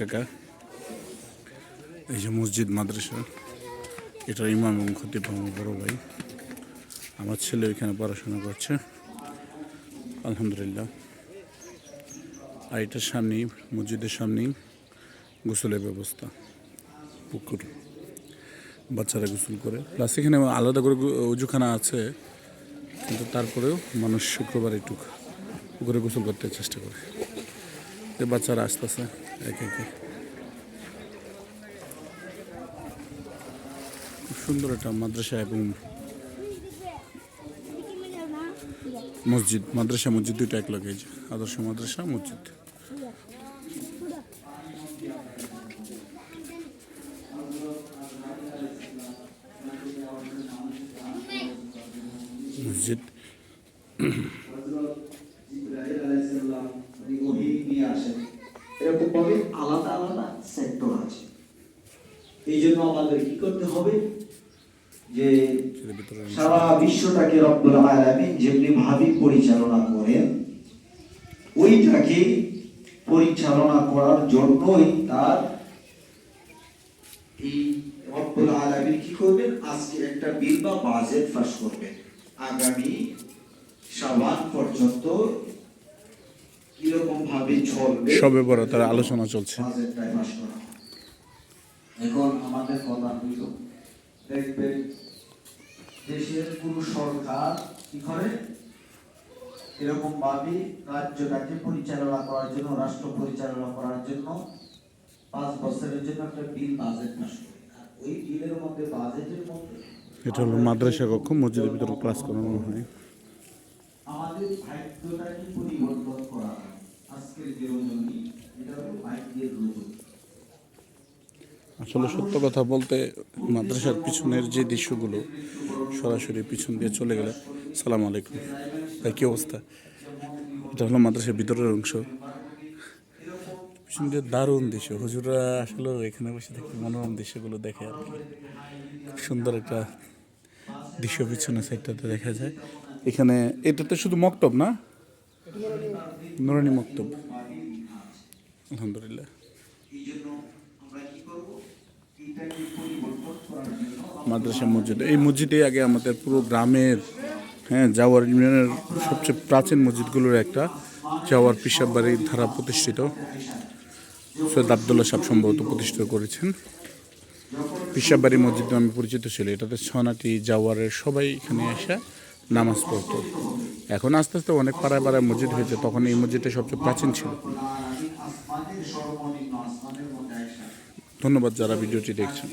কাকা এই যে মসজিদ, মাদ্রাসা। এটা ইমাম এবং খতিব আমার বড় ভাই। আমার ছেলে ওইখানে পড়াশোনা করছে। আলহামদুলিল্লাহ। আর এটার সামনেই, মসজিদের সামনেই গোসলের ব্যবস্থা। পুকুর। বাচ্চারা গোসল করে। প্লাস এখানে আলাদা করে উজুখানা আছে। কিন্তু তারপরেও মানুষ শুক্রবার একটু পুকুরে গোসল করতে চেষ্টা করে। বাচ্চারা আসতেছে। খুব সুন্দর একটা মাদ্রাসা এবং মসজিদ। মাদ্রাসা, মসজিদ দুইটা এক লাগে আদর্শ মাদ্রাসা, মসজিদ। মসজিদ। ভাবে আলাদা আলাদা সেক্টর আছে। এই জন্য আমাদের কি করতে হবে? যে সারা বিশ্বটাকে রব্বুল আলামিন যেমনি ভাবে পরিচালনা করেন, ওইটাকে পরিচালনা করার জন্যই তার এই রব্বুল আলামিন কি করবেন? আজকে একটা বিল বা বাজেট পাস করবেন। আগামী সাবান পর্যন্ত সবে বড় তার আলোচনা চলছে। এখন আমাদের কথা হইল দেখবেন দেশের কোন সরকার কি করে? এরকম ভাবে রাজ্যটাকে পরিচালনা করার জন্য রাষ্ট্র পরিচালনা করার জন্য পাঁচ বছরের জন্য একটা বিল বাজেট পাস করে ওই বিলের মধ্যে বাজেটের মধ্যে এটা হলো মাদ্রাসা কক্ষ মসজিদের ভিতরে ক্লাস করানো হয়। আমাদের পরিবর্তন করা আজকের যে এটা হলো আসলে সত্য কথা বলতে মাদ্রাসার পিছনের যে দৃশ্যগুলো সরাসরি পিছন দিয়ে চলে গেলে। সালাম আলাইকুম। ভাই, কী অবস্থা? এটা হলো মাদ্রাসার ভিতরের অংশ। পিছন দিয়ে দারুণ দৃশ্য। হুজুরা আসলে এখানে বসে থেকে মনোরম দৃশ্যগুলো দেখে আর কি। সুন্দর একটা দৃশ্য পিছনের সাইডটাতে দেখা যায়। এখানে, এটাতে শুধু মক্তব না? নুরানি মক্তব। আলহামদুলিল্লাহ। মাদ্রাসা মসজিদ। এই মসজিদে আগে আমাদের পুরো গ্রামের হ্যাঁ জাওয়ার ইউনিয়নের সবচেয়ে প্রাচীন মসজিদগুলোর একটা জাওয়ার পিসাব বাড়ির ধারা প্রতিষ্ঠিত। সৈয়দ আবদুল্লাহ সাহেব সম্ভবত প্রতিষ্ঠিত করেছেন। পিসাব বাড়ি মসজিদ নামে পরিচিত ছিল। এটাতে ছনাটি জাওয়ারের সবাই এখানে এসে নামাজ পড়তো। এখন আস্তে আস্তে অনেক পাড়ায় পাড়ায় মসজিদ হয়েছে, তখন এই মসজিদটা সবচেয়ে প্রাচীন ছিল। ধন্যবাদ যারা ভিডিওটি দেখছেন।